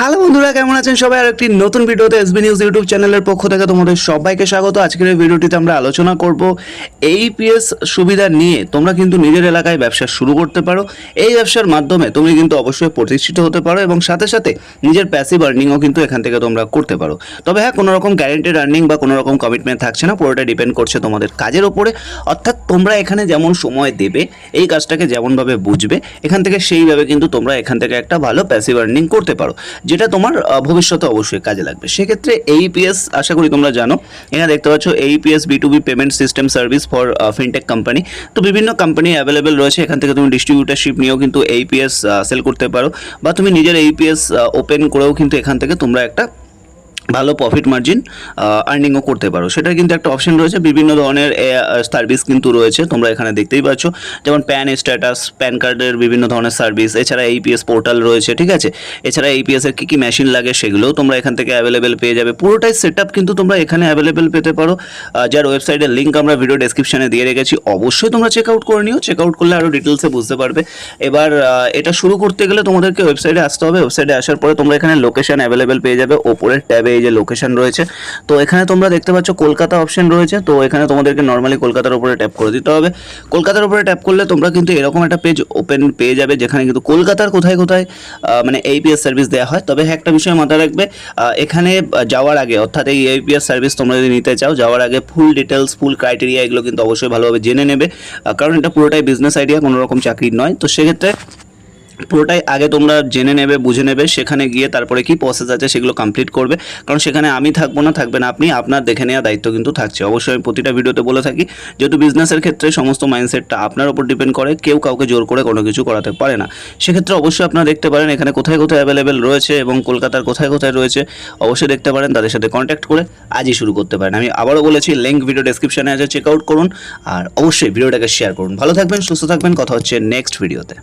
Hello বন্ধুরা, কেমন আছেন সবাই? আর একটি নতুন ভিডিওতে এসবি নিউজ ইউটিউব চ্যানেলের পক্ষ থেকে তোমাদের সবাইকে স্বাগত। আজকের এই ভিডিওটিতে আমরা আলোচনা করব এইপিএস সুবিধা নিয়ে। তোমরা কিন্তু নিজের এলাকায় ব্যবসা শুরু করতে পারো। এই ব্যবসার মাধ্যমে তুমি কিন্তু অবশ্যই প্রতিষ্ঠিত হতে পারো এবং সাথে সাথে নিজের প্যাসিভ আর্নিংও কিন্তু এখান থেকে তোমরা করতে পারো। তবে হ্যাঁ কোনো রকম গ্যারেন্টেড আর্নিং বা কোনো রকম কমিটমেন্ট থাকছে না, পুরোটা ডিপেন্ড করছে তোমাদের কাজের ওপরে। অর্থাৎ তোমরা এখানে যেমন সময় দেবে, এই কাজটাকে যেমনভাবে বুঝবে, এখান থেকে সেইভাবে কিন্তু তোমরা এখান থেকে একটা ভালো প্যাসিভ আর্নিং করতে পারো। যেটা তোমার ভবিষ্যতে অবশ্যই কাজে লাগবে। সেক্ষেত্রে এইপিএস আশা করি তোমরা জানো, এখানে দেখতে পাচ্ছ AEPS B to B payment system service for fintech company তো বিভিন্ন কোম্পানি অ্যাভেলেবেল রয়েছে, এখান থেকে তুমি ডিস্ট্রিবিউটারশিপ নিয়েও কিন্তু এইপিএস সেল করতে পারো। বা তুমি নিজের এইপিএস ওপেন করেও কিন্তু এখান থেকে তোমরা একটা ভালো প্রফিট মার্জিন আর্নিংও করতে পারো। সেটার কিন্তু একটা অপশন রয়েছে। বিভিন্ন ধরনের সার্ভিস কিন্তু রয়েছে। তোমরা এখানে দেখতেই পাচ্ছ। যেমন প্যান স্ট্যাটাস প্যান কার্ডের বিভিন্ন ধরনের সার্ভিস এছাড়া এইপিএস পোর্টাল রয়েছে, ঠিক আছে? এছাড়া এইপিএস এর কী কী মেশিন লাগে, সেগুলোও তোমরা এখান থেকে অ্যাভেলেবেল পেয়ে যাবে। পুরোটাই সেট কিন্তু তোমরা এখানে অ্যাভেলেবেল পেতে পারো। যার ওয়েবসাইটের লিঙ্ক আমরা ভিডিও ডেসক্রিপশনে দিয়ে রেখেছি। অবশ্যই তোমরা চেক আউট করে নিও। চেক আউট করলে আরও ডিটেলসে বুঝতে পারবে। এবার এটা শুরু করতে গেলে তোমাদেরকে ওয়েবসাইটে আসতে হবে। ওয়েবসাইটে আসার পরে তোমরা এখানে লোকেশন অ্যাভেলেবেল পেয়ে যাবে। ওপরের ট্যাবে এই যে লোকেশন রয়েছে, তো এখানে তোমরা দেখতে পাচ্ছ কলকাতা অপশন রয়েছে, তো এখানে তোমাদেরকে নর্মালি কলকাতার উপরে ট্যাপ করে দিতে হবে। কলকাতার উপরে ট্যাপ করলে তোমরা কিন্তু এরকম একটা পেজ ওপেন পেয়ে যাবে, যেখানে কিন্তু কলকাতার কোথায় কোথায় মানে এইপিএস সার্ভিস দেওয়া হয়। তবে হ্যাঁ একটা বিষয় মাথায় রাখবে এখানে যাওয়ার আগে, অর্থাৎ এই এইপিএস সার্ভিস তোমরা যদি নিতে চাও, যাওয়ার আগে ফুল ডিটেলস ফুল ক্রাইটেরিয়া এগুলো কিন্তু অবশ্যই ভালোভাবে জেনে নেবে। কারণ এটা পুরোটাই বিজনেস আইডিয়া কোনো রকম চাকরির নয়। তো সেক্ষেত্রে পুরোটাই আগে তোমরা জেনে নেবে, বুঝে নেবে, সেখানে গিয়ে তারপরে কি প্রসেস আছে সেগুলো কমপ্লিট করবে। কারণ সেখানে আমি থাকব না থাকবেন আপনি, আপনার দেখে নেওয়া দায়িত্ব কিন্তু থাকছে। অবশ্যই আমি প্রতিটা ভিডিওতে বলে থাকি, যেহেতু বিজনেসের ক্ষেত্রে সমস্ত মাইন্ডসেটটা আপনার উপর ডিপেন্ড করে, কেউ কাউকে জোর করে কোনো কিছু করাতে পারে না। সেক্ষেত্রে অবশ্যই আপনারা দেখতে পারেন, এখানে কোথায় কোথায় অ্যাভেলেবেল রয়েছে এবং কলকাতার কোথায় কোথায় রয়েছে, অবশ্যই দেখতে পারেন, তাদের সাথে কন্ট্যাক্ট করে আজই শুরু করতে পারেন। আমি আবারও বলেছি লিঙ্ক ভিডিও ডেসক্রিপশনে আছে চেক আউট করুন, আর অবশ্যই ভিডিওটাকে শেয়ার করুন। ভালো থাকবেন, সুস্থ থাকবেন, কথা হচ্ছে নেক্সট ভিডিওতে